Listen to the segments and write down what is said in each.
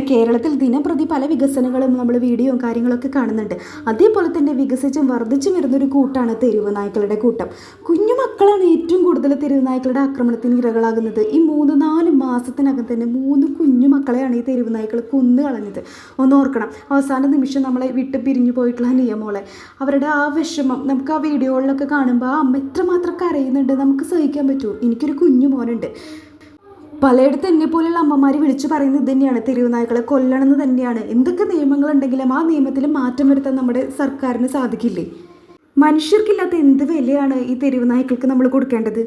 കേരളത്തിൽ ദിനപ്രതി പല വികസനങ്ങളും നമ്മൾ വീഡിയോയും കാര്യങ്ങളൊക്കെ കാണുന്നുണ്ട്. അതേപോലെ തന്നെ വികസിച്ചും വർദ്ധിച്ചും വരുന്നൊരു കൂട്ടാണ് തെരുവ് നായ്ക്കളുടെ കൂട്ടം. കുഞ്ഞു മക്കളാണ് ഏറ്റവും കൂടുതൽ തെരുവ് നായ്ക്കളുടെ ആക്രമണത്തിന് ഇരകളാകുന്നത്. ഈ മൂന്ന് നാല് മാസത്തിനകം തന്നെ മൂന്ന് കുഞ്ഞു മക്കളെയാണ് ഈ തെരുവ് നായ്ക്കൾ കൊന്നു കളഞ്ഞത്. ഒന്ന് ഓർക്കണം. അവസാന നിമിഷം നമ്മളെ വിട്ട് പിരിഞ്ഞു പോയിട്ടുള്ള നിയമോളെ അവരുടെ ആ വിഷമം നമുക്ക് ആ വീഡിയോകളിലൊക്കെ കാണുമ്പോൾ ആ അമ്മ എത്രമാത്രം കരയുന്നുണ്ട്. നമുക്ക് സഹിക്കാൻ പറ്റുമോ? എനിക്കൊരു കുഞ്ഞു മോനുണ്ട്. പലയിടത്ത് എന്നെ പോലെയുള്ള അമ്മമാർ വിളിച്ചു പറയുന്നത് തന്നെയാണ് തെരുവ് നായ്ക്കളെ കൊല്ലണമെന്ന് തന്നെയാണ്. എന്തൊക്കെ നിയമങ്ങളുണ്ടെങ്കിലും ആ നിയമത്തിൽ മാറ്റം വരുത്താൻ നമ്മുടെ സർക്കാരിന് സാധിക്കില്ലേ? മനുഷ്യർക്കില്ലാത്ത എന്ത് വിലയാണ് ഈ തെരുവു നായ്ക്കൾക്ക് നമ്മൾ കൊടുക്കേണ്ടത്?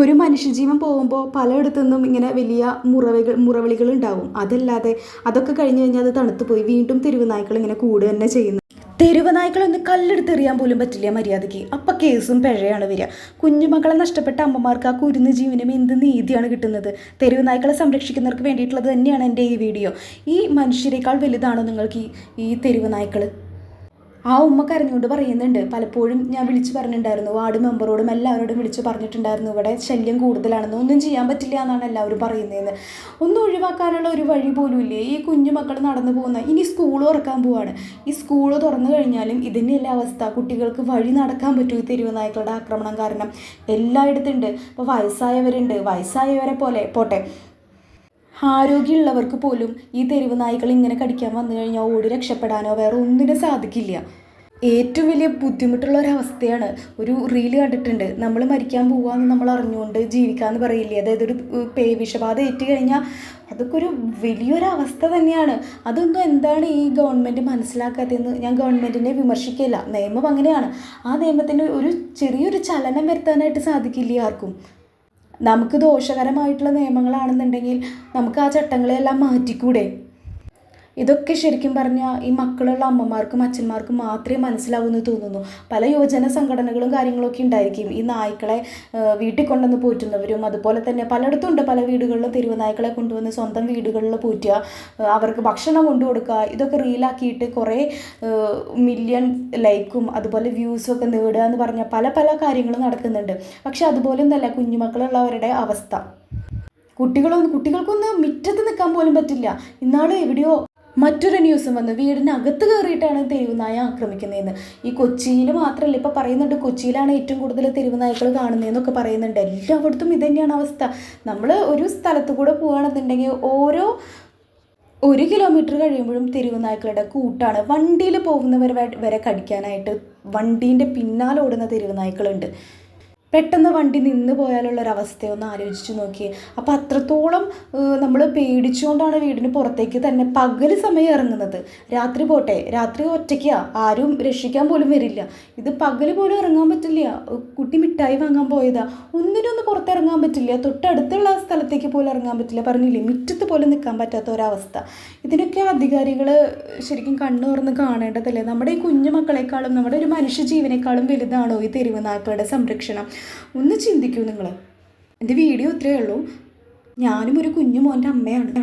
ഒരു മനുഷ്യജീവൻ പോകുമ്പോൾ പലയിടത്തു നിന്നും ഇങ്ങനെ വലിയ മുറവികൾ മുറവിളികൾ ഉണ്ടാവും. അതല്ലാതെ അതൊക്കെ കഴിഞ്ഞ് കഴിഞ്ഞാൽ അത് തണുത്തു പോയി. വീണ്ടും തെരുവു നായ്ക്കൾ ഇങ്ങനെ കൂടുക തന്നെ ചെയ്യുന്നു തെരുവ് നായ്ക്കളൊന്ന് കല്ലെടുത്തെറിയാൻ പോലും പറ്റില്ല മര്യാദയ്ക്ക്. അപ്പം കേസും പിഴയാണ് വരിക. കുഞ്ഞുമക്കളെ നഷ്ടപ്പെട്ട അമ്മമാർക്ക് ആ കുരുന്ന് ജീവനും എന്ത് നീതിയാണ് കിട്ടുന്നത്? തെരുവ് നായ്ക്കളെ സംരക്ഷിക്കുന്നവർക്ക് വേണ്ടിയിട്ടുള്ളത് തന്നെയാണ് എന്റെ ഈ വീഡിയോ. ഈ മനുഷ്യരെക്കാൾ വലുതാണോ നിങ്ങൾക്ക് ഈ ഈ തെരുവ് നായ്ക്കൾ ആ ഉമ്മ കരഞ്ഞുകൊണ്ട് പറയുന്നുണ്ട്. പലപ്പോഴും ഞാൻ വിളിച്ചു പറഞ്ഞിട്ടുണ്ടായിരുന്നു. വാർഡ് മെമ്പറോടും എല്ലാവരോടും വിളിച്ചു പറഞ്ഞിട്ടുണ്ടായിരുന്നു. ഇവിടെ ശല്യം കൂടുതലാണെന്ന്. ഒന്നും ചെയ്യാൻ പറ്റില്ല എന്നാണ് എല്ലാവരും പറയുന്നതെന്ന്. ഒന്നും ഒഴിവാക്കാനുള്ള ഒരു വഴി പോലും ഇല്ലേ? ഈ കുഞ്ഞു മക്കൾ നടന്നു പോകുന്ന ഇനി സ്കൂൾ തുറക്കാൻ പോവാണ്. ഈ സ്കൂൾ തുറന്നു കഴിഞ്ഞാലും ഇതിന്റെയല്ല അവസ്ഥ. കുട്ടികൾക്ക് വഴി നടക്കാൻ പറ്റൂ ഈ തെരുവ് നായ്ക്കളുടെ ആക്രമണം കാരണം. എല്ലായിടത്തുണ്ട് ഇപ്പോൾ വയസ്സായവരുണ്ട്. വയസ്സായവരെ പോലെ പോട്ടെ. ആരോഗ്യമുള്ളവർക്ക് പോലും ഈ തെരുവ് നായ്ക്കൾ ഇങ്ങനെ കടിക്കാൻ വന്നു കഴിഞ്ഞാൽ ഓടി രക്ഷപ്പെടാനോ വേറെ ഒന്നിനും സാധിക്കില്ല. ഏറ്റവും വലിയ ബുദ്ധിമുട്ടുള്ള ഒരവസ്ഥയാണ് ഒരു റീൽ കണ്ടിട്ടുണ്ട്. നമ്മൾ മരിക്കാൻ പോവാന്ന് നമ്മൾ അറിഞ്ഞുകൊണ്ട് ജീവിക്കാന്ന് പറയില്ലേ? അതായത് ഒരു പേ വിഷബാധ ഏറ്റു കഴിഞ്ഞാൽ അതൊക്കെ ഒരു വലിയൊരു അവസ്ഥ തന്നെയാണ്. അതൊന്നും എന്താണ് ഈ ഗവൺമെന്റ് മനസ്സിലാക്കാത്തതെന്ന് ഞാൻ ഗവൺമെന്റിനെ വിമർശിക്കില്ല നിയമം അങ്ങനെയാണ്. ആ നിയമത്തിന് ഒരു ചെറിയൊരു ചലനം വരുത്താനായിട്ട് സാധിക്കില്ല ആർക്കും. നമുക്ക് ദോഷകരമായിട്ടുള്ള നിയമങ്ങളാണെന്നുണ്ടെങ്കിൽ നമുക്ക് ആ ചട്ടങ്ങളെല്ലാം മാറ്റിക്കൂടെ? ഇതൊക്കെ ശരിക്കും പറഞ്ഞാൽ ഈ മക്കളുള്ള അമ്മമാർക്കും അച്ഛന്മാർക്കും മാത്രമേ മനസ്സിലാവൂ എന്ന് തോന്നുന്നു. പല യുവജന സംഘടനകളും കാര്യങ്ങളൊക്കെ ഉണ്ടായിരിക്കും. ഈ നായ്ക്കളെ വീട്ടിൽ കൊണ്ടുവന്ന് പോറ്റുന്നവരും അതുപോലെ തന്നെ പലയിടത്തും ഉണ്ട് പല വീടുകളിലും തെരുവ് നായ്ക്കളെ കൊണ്ടുവന്ന് സ്വന്തം വീടുകളിൽ പോറ്റുക അവർക്ക് ഭക്ഷണം കൊണ്ടു കൊടുക്കുക ഇതൊക്കെ റീലാക്കിയിട്ട് കുറേ മില്യൺ ലൈക്കും അതുപോലെ വ്യൂസും ഒക്കെ നേടുക എന്ന് പറഞ്ഞാൽ പല പല കാര്യങ്ങളും നടക്കുന്നുണ്ട്. പക്ഷെ അതുപോലെ തന്നെ കുഞ്ഞുമക്കളുള്ളവരുടെ അവസ്ഥ. കുട്ടികളൊന്നും കുട്ടികൾക്കൊന്ന് മുറ്റത്ത് നിൽക്കാൻ പോലും പറ്റില്ല. ഇന്നാൾ എവിടെയോ മറ്റൊരു ന്യൂസും വന്നു. വീടിനകത്ത് കയറിയിട്ടാണ് തെരുവുനായ ആക്രമിക്കുന്നതെന്ന്. ഈ കൊച്ചിയിൽ മാത്രമല്ല ഇപ്പം പറയുന്നുണ്ട് കൊച്ചിയിലാണ് ഏറ്റവും കൂടുതൽ തെരുവുനായ്ക്കൾ കാണുന്നതെന്നൊക്കെ പറയുന്നുണ്ട്. എല്ലായിടത്തും ഇത് തന്നെയാണ് അവസ്ഥ. നമ്മൾ ഒരു സ്ഥലത്ത് കൂടെ പോകുകയാണെന്നുണ്ടെങ്കിൽ ഓരോ ഒരു കിലോമീറ്റർ കഴിയുമ്പോഴും തെരുവുനായ്ക്കളുടെ കൂട്ടാണ്. വണ്ടിയിൽ പോകുന്നവർ വരെ- കടിക്കാനായിട്ട് വണ്ടീന്റെ പിന്നാലെ ഓടുന്ന തെരുവ് നായ്ക്കളുണ്ട്. പെട്ടെന്ന് വണ്ടി നിന്ന് പോയാലുള്ളൊരവസ്ഥ ഒന്ന് ആലോചിച്ച് നോക്കിയേ. അപ്പോൾ അത്രത്തോളം നമ്മൾ പേടിച്ചുകൊണ്ടാണ് വീടിന് പുറത്തേക്ക് തന്നെ പകൽ സമയം ഇറങ്ങുന്നത്. രാത്രി പോട്ടെ രാത്രി ഒറ്റയ്ക്കാ ആരും രക്ഷിക്കാൻ പോലും വരില്ല. ഇത് പകൽ പോലും ഇറങ്ങാൻ പറ്റില്ല. കുട്ടി മിഠായി വാങ്ങാൻ പോയതാ. ഒന്നിനൊന്ന് പുറത്തിറങ്ങാൻ പറ്റില്ല. തൊട്ടടുത്തുള്ള സ്ഥലത്തേക്ക് പോലും ഇറങ്ങാൻ പറ്റില്ല. പറഞ്ഞില്ലേ മുറ്റത്ത് പോലും നിൽക്കാൻ പറ്റാത്ത ഒരവസ്ഥ. ഇതിനൊക്കെ അധികാരികൾ ശരിക്കും കണ്ണു തുറന്ന് കാണേണ്ടതല്ലേ? നമ്മുടെ ഈ കുഞ്ഞു മക്കളെക്കാളും നമ്മുടെ ഒരു മനുഷ്യ ജീവനേക്കാളും വലുതാണോ ഈ തെരുവ് നായ്ക്കളുടെ സംരക്ഷണം? ഒന്ന് ചിന്തിക്കൂ നിങ്ങൾ എന്റെ വീഡിയോ ഇത്രയേ ഉള്ളൂ. ഞാനും ഒരു കുഞ്ഞു മോന്റെ അമ്മയാണ്.